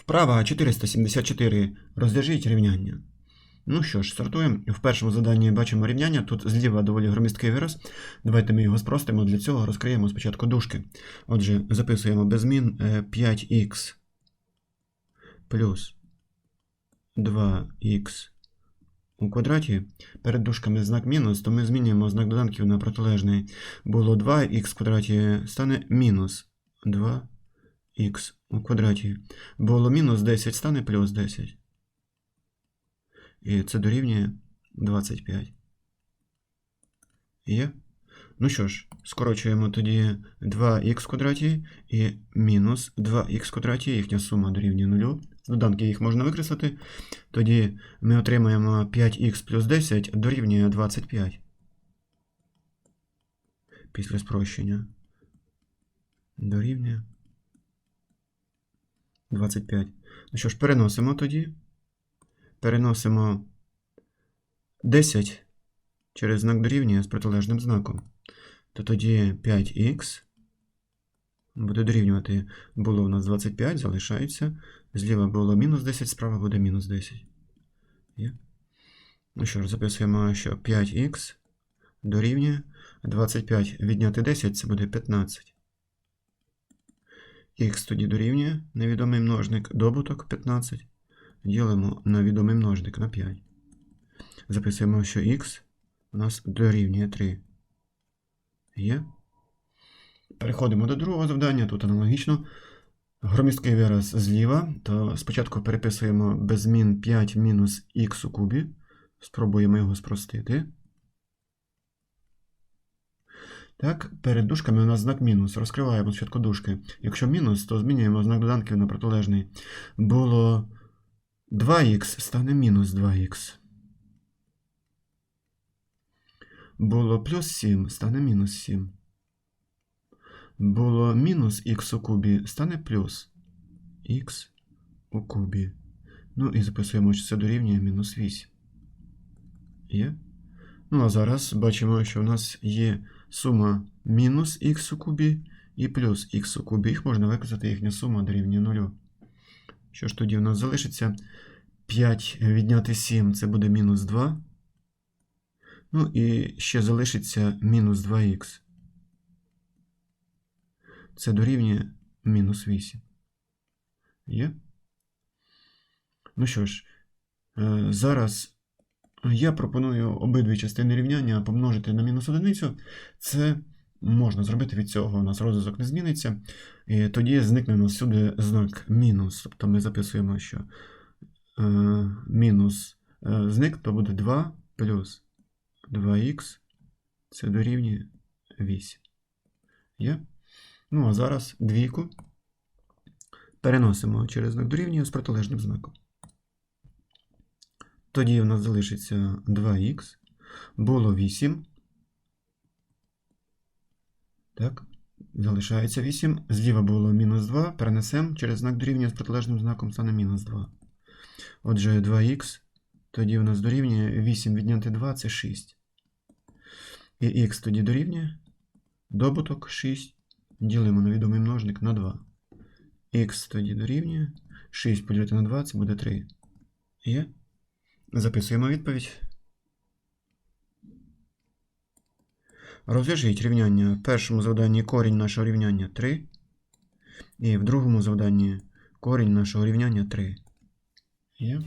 Вправа 474. Розв'яжіть рівняння. Ну що ж, стартуємо. В першому заданні бачимо рівняння. Тут зліва доволі громісткий вираз. Давайте ми його спростимо. Для цього розкриємо спочатку дужки. Отже, записуємо без змін е, 5х плюс 2х у квадраті. Перед дужками знак мінус, то ми змінюємо знак доданків на протилежний. Було 2х в квадраті стане мінус 2х у квадраті. Було мінус 10 стане плюс 10. І це дорівнює 25. Є? Ну що ж, скорочуємо тоді 2х квадраті і мінус 2х квадраті, їхня сума дорівнює 0. З доданки їх можна викреслити. Тоді ми отримаємо 5х плюс 10 дорівнює 25. Після спрощення. Дорівнює 25. Ну що ж, переносимо тоді. Переносимо 10 через знак дорівнює з протилежним знаком. То тоді 5х буде дорівнювати. Було у нас 25, залишається. Зліва було мінус 10, справа буде мінус 10. Є? Ну що ж, записуємо, що 5х дорівнює 25 відняти 10 це буде 15. Х тоді дорівнює невідомий множник добуток 15. Ділимо на відомий множник на 5. Записуємо, що х у нас дорівнює 3. Є. Переходимо до другого завдання. Тут аналогічно. Громісткий вираз зліва, то спочатку переписуємо без змін 5 мінус х у кубі. Спробуємо його спростити. Так, перед дужками у нас знак мінус. Розкриваємо спочатку дужки. Якщо мінус, то змінюємо знак доданків на протилежний. Було 2х стане мінус 2х. Було плюс 7 стане мінус 7. Було мінус х у кубі стане плюс х у кубі. Ну і записуємо, що це дорівнює мінус 8. Є? Ну, а зараз бачимо, що в нас є сума мінус х у кубі і плюс х у кубі. Їх можна виказати, їхня сума дорівнює 0. Що ж тоді у нас залишиться? 5 відняти 7 це буде мінус 2. Ну і ще залишиться мінус 2х. Це дорівнює мінус 8. Є? Ну що ж, е, зараз я пропоную обидві частини рівняння помножити на мінус одиницю. Це можна зробити від цього, у нас розв'язок не зміниться. І тоді зникне у нас всюди знак мінус. Тобто ми записуємо, що е, мінус е, зник, то буде 2 плюс 2х. Це дорівнює 8. Є? Ну, а зараз двійку переносимо через знак дорівнює з протилежним знаком. Тоді у нас залишиться 2х. Було 8. Так, залишається 8. Зліва було мінус 2. Перенесемо через знак дорівнює з протилежним знаком стане мінус 2. Отже, 2х. Тоді у нас дорівнює 8 відняти 2 це 6. І х тоді дорівнює добуток 6. Ділимо на відомий множник на 2. Х тоді дорівнює. 6 поділити на 2 це буде 3. Є? Записуємо відповідь. Розв'яжіть рівняння. В першому завданні корінь нашого рівняння 3. І в другому завданні корінь нашого рівняння 3. Є?